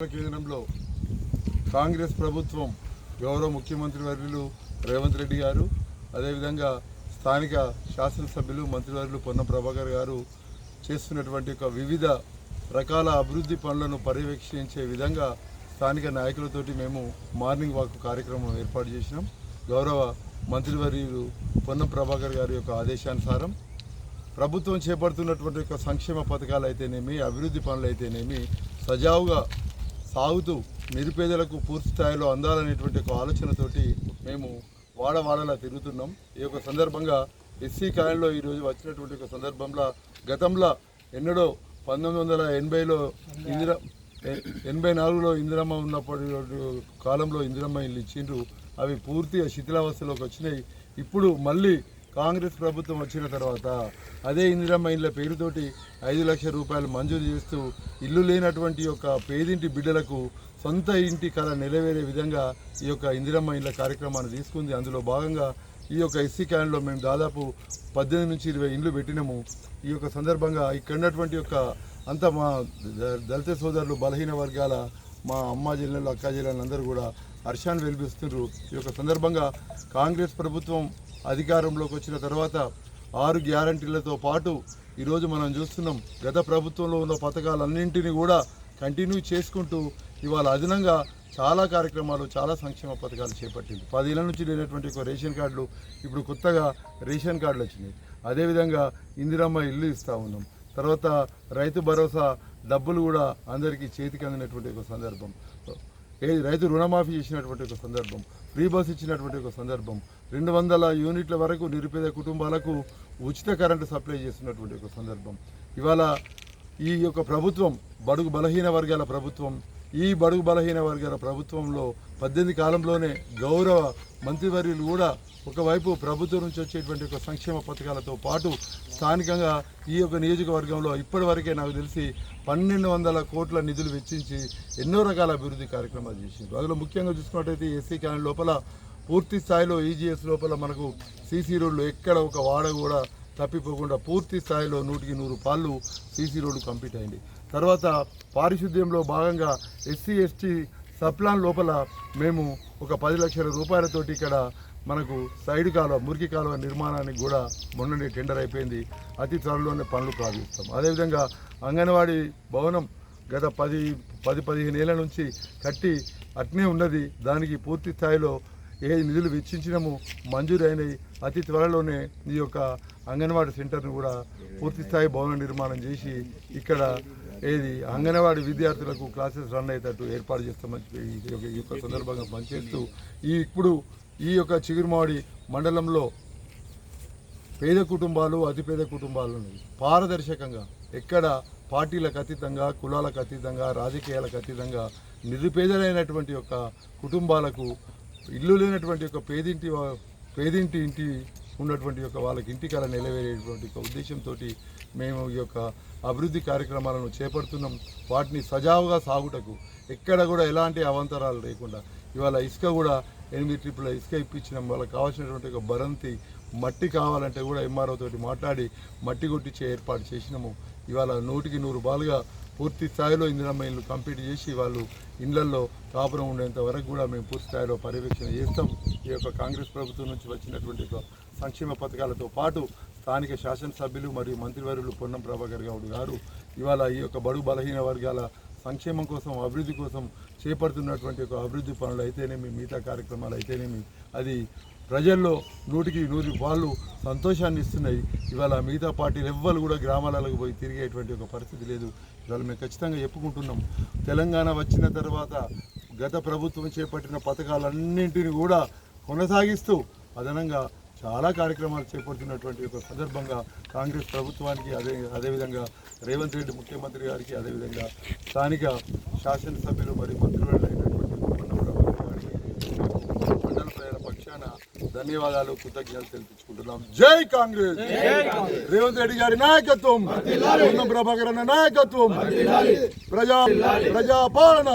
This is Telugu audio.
కేంద్రంలో కాంగ్రెస్ ప్రభుత్వం గౌరవ ముఖ్యమంత్రి వర్యులు రేవంత్ రెడ్డి గారు అదేవిధంగా స్థానిక శాసనసభ్యులు మంత్రివర్యులు పొన్న ప్రభాకర్ గారు చేస్తున్నటువంటి ఒక వివిధ రకాల అభివృద్ధి పనులను పర్యవేక్షించే విధంగా స్థానిక నాయకులతోటి మేము మార్నింగ్ వాక్ కార్యక్రమం ఏర్పాటు చేసినాం. గౌరవ మంత్రివర్యులు పొన్న ప్రభాకర్ గారి యొక్క ఆదేశానుసారం ప్రభుత్వం చేపడుతున్నటువంటి యొక్క సంక్షేమ పథకాలు అయితేనేమి అభివృద్ధి పనులు అయితేనేమి సజావుగా సాగుతూ నిరుపేదలకు పూర్తి స్థాయిలో అందాలనేటువంటి ఒక ఆలోచనతోటి మేము వాడవాడలా తిరుగుతున్నాం. ఈ యొక్క సందర్భంగా ఎస్సీ కాలంలో ఈరోజు వచ్చినటువంటి ఒక సందర్భంలో గతంలో ఎన్నడో పంతొమ్మిది వందల ఎనభైలో ఇందిరా ఎనభై నాలుగులో ఇందిరమ్మ ఉన్నప్పటి కాలంలో ఇందిరమ్మ ఇల్లు ఇచ్చిండ్రు. అవి పూర్తిగా శిథిలావస్థలోకి వచ్చినాయి. ఇప్పుడు మళ్ళీ కాంగ్రెస్ ప్రభుత్వం వచ్చిన తర్వాత అదే ఇందిరమ్మ ఇళ్ళ పేరుతోటి ఐదు లక్షల రూపాయలు మంజూరు చేస్తూ ఇల్లు లేనటువంటి యొక్క పేదింటి బిడ్డలకు సొంత ఇంటి కళ నెరవేరే విధంగా ఈ యొక్క ఇందిరమ్మ ఇళ్ళ కార్యక్రమాన్ని తీసుకుంది. అందులో భాగంగా ఈ యొక్క ఎస్సీ క్యాన్లో మేము దాదాపు పద్దెనిమిది నుంచి ఇరవై ఇండ్లు పెట్టినాము. ఈ యొక్క సందర్భంగా ఇక్కడ ఉన్నటువంటి యొక్క అంత మా ద- దళిత సోదరులు బలహీన వర్గాల మా అమ్మ జిల్లాలు అక్క జిల్లాలందరూ కూడా హర్షాన్ని వెలిపిస్తున్నారు. ఈ యొక్క సందర్భంగా కాంగ్రెస్ ప్రభుత్వం అధికారంలోకి వచ్చిన తర్వాత ఆరు గ్యారంటీలతో పాటు ఈరోజు మనం చూస్తున్నాం గత ప్రభుత్వంలో ఉన్న పథకాలన్నింటినీ కూడా కంటిన్యూ చేసుకుంటూ ఇవాళ అదనంగా చాలా కార్యక్రమాలు చాలా సంక్షేమ పథకాలు చేపట్టింది. పదేళ్ళ నుంచి లేనటువంటి ఒక రేషన్ కార్డులు ఇప్పుడు కొత్తగా రేషన్ కార్డులు వచ్చినాయి. అదేవిధంగా ఇందిరమ్మ ఇల్లు ఇస్తూ ఉన్నాం. తర్వాత రైతు భరోసా డబ్బులు కూడా అందరికీ చేతికి అందినటువంటి ఒక సందర్భం. ఏది రైతు రుణమాఫీ చేసినటువంటి ఒక సందర్భం ఫ్రీ బస్ ఇచ్చినటువంటి ఒక సందర్భం రెండు వందల యూనిట్ల వరకు నిరుపేద కుటుంబాలకు ఉచిత కరెంటు సప్లై చేస్తున్నటువంటి ఒక సందర్భం. ఇవాళ ఈ యొక్క ప్రభుత్వం బడుగు బలహీన వర్గాల ప్రభుత్వం ఈ బడుగు బలహీన వర్గాల ప్రభుత్వంలో పద్దెనిమిది కాలంలోనే గౌరవ మంత్రివర్యులు కూడా ఒకవైపు ప్రభుత్వం నుంచి వచ్చేటువంటి ఒక సంక్షేమ పథకాలతో పాటు స్థానికంగా ఈ యొక్క నియోజకవర్గంలో ఇప్పటివరకే నాకు తెలిసి పన్నెండు వందల కోట్ల నిధులు వెచ్చించి ఎన్నో రకాల అభివృద్ధి కార్యక్రమాలు చేసింది అందులో ముఖ్యంగా చూసుకున్నట్టయితే ఎస్సీ క్యాన్ లోపల పూర్తి స్థాయిలో ఈజీఎస్ లోపల మనకు సీసీ రోడ్లు ఎక్కడ ఒక వాడ కూడా తప్పిపోకుండా పూర్తి స్థాయిలో నూటికి నూరు పాళ్ళు సీసీ రోడ్డు కంప్లీట్ అయింది. తర్వాత పారిశుద్ధ్యంలో భాగంగా ఎస్సీ ఎస్టీ సప్లాన్ లోపల మేము ఒక పది లక్షల రూపాయలతోటి ఇక్కడ మనకు సైడ్ కాలువ మురికి కాలువ నిర్మాణానికి కూడా మొన్ననే టెండర్ అయిపోయింది. అతి త్వరలోనే పనులు ప్రారంభిస్తాం. అదేవిధంగా అంగన్వాడీ భవనం గత పది పది పదిహేను ఏళ్ళ నుంచి కట్టి అట్నే ఉన్నది. దానికి పూర్తి స్థాయిలో ఏ నిధులు వెచ్చించినము మంజూరైనవి అతి త్వరలోనే ఈ యొక్క అంగన్వాడీ సెంటర్ను కూడా పూర్తి స్థాయి భవన నిర్మాణం చేసి ఇక్కడ ఏది? అంగన్వాడీ విద్యార్థులకు క్లాసెస్ రన్ అయ్యేటట్టు ఏర్పాటు చేస్తామని ఈ యొక్క- సందర్భంగా పనిచేస్తూ ఈ ఇప్పుడు ఈ యొక్క చిగురుమాడి మండలంలో పేద కుటుంబాలు అతిపేద కుటుంబాలు ఉన్నాయి పారదర్శకంగా ఎక్కడ పార్టీలకు అతీతంగా కులాలకు అతీతంగా రాజకీయాలకు అతీతంగా నిరుపేదలైనటువంటి యొక్క కుటుంబాలకు ఇల్లు లేనటువంటి యొక్క పేదింటి పేదింటి ఇంటి ఉన్నటువంటి యొక్క వాళ్ళకి ఇంటి కళ నిలవేరేటువంటి ఒక ఉద్దేశంతో మేము ఈ యొక్క అభివృద్ధి కార్యక్రమాలను చేపడుతున్నాం. వాటిని సజావుగా సాగుటకు ఎక్కడ కూడా ఎలాంటి అవంతరాలు లేకుండా ఇవాళ ఇసుక కూడా ఎనిమిది ట్రిప్పుల ఇసుక ఇప్పించినాం. వాళ్ళకి కావాల్సినటువంటి ఒక బరంతి మట్టి కావాలంటే కూడా ఎంఆర్ఓ తోటి మాట్లాడి మట్టి కొట్టించే ఏర్పాటు చేసినాము. ఇవాళ నూటికి నూరు బాలుగా పూర్తి స్థాయిలో ఇందిరమ్మ ఇల్లు కంప్లీట్ చేసి వాళ్ళు ఇళ్ళల్లో కాపురం ఉండేంత వరకు కూడా మేము పూర్తి స్థాయిలో పర్యవేక్షణ చేస్తాం. ఈ యొక్క కాంగ్రెస్ ప్రభుత్వం నుంచి వచ్చినటువంటి సంక్షేమ పథకాలతో పాటు స్థానిక శాసనసభ్యులు మరియు మంత్రివర్యులు పొన్నం ప్రభాకర్ గౌడ్ గారు ఇవాళ ఈ యొక్క బడుగు బలహీన వర్గాల సంక్షేమం కోసం అభివృద్ధి కోసం చేపడుతున్నటువంటి ఒక అభివృద్ధి పనులు అయితేనేమి మిగతా కార్యక్రమాలు అయితేనేమి అది ప్రజల్లో నూటికి నూరు వాళ్ళు సంతోషాన్ని ఇస్తున్నాయి. ఇవాళ మిగతా పార్టీలు ఎవ్వరు కూడా గ్రామాలకు పోయి తిరిగేటువంటి ఒక పరిస్థితి లేదు. ఇవాళ మేము ఖచ్చితంగా చెప్పుకుంటున్నాం. తెలంగాణ వచ్చిన తర్వాత గత ప్రభుత్వం చేపట్టిన పథకాలన్నింటినీ కూడా కొనసాగిస్తూ అదనంగా చాలా కార్యక్రమాలు చేపడుతున్నటువంటి ఒక సందర్భంగా కాంగ్రెస్ ప్రభుత్వానికి అదే అదేవిధంగా రేవంత్ రెడ్డి ముఖ్యమంత్రి గారికి అదేవిధంగా స్థానిక శాసనసభ్యులు మరియు గారికి మండల ప్రజల పక్షాన ధన్యవాదాలు కృతజ్ఞతలు తెలిపించుకుంటున్నాం. జై కాంగ్రెస్! రేవంత్ రెడ్డి గారి నాయకత్వం ప్రభాకర్ అన్న నాయకత్వం ప్రజా ప్రజా పాలన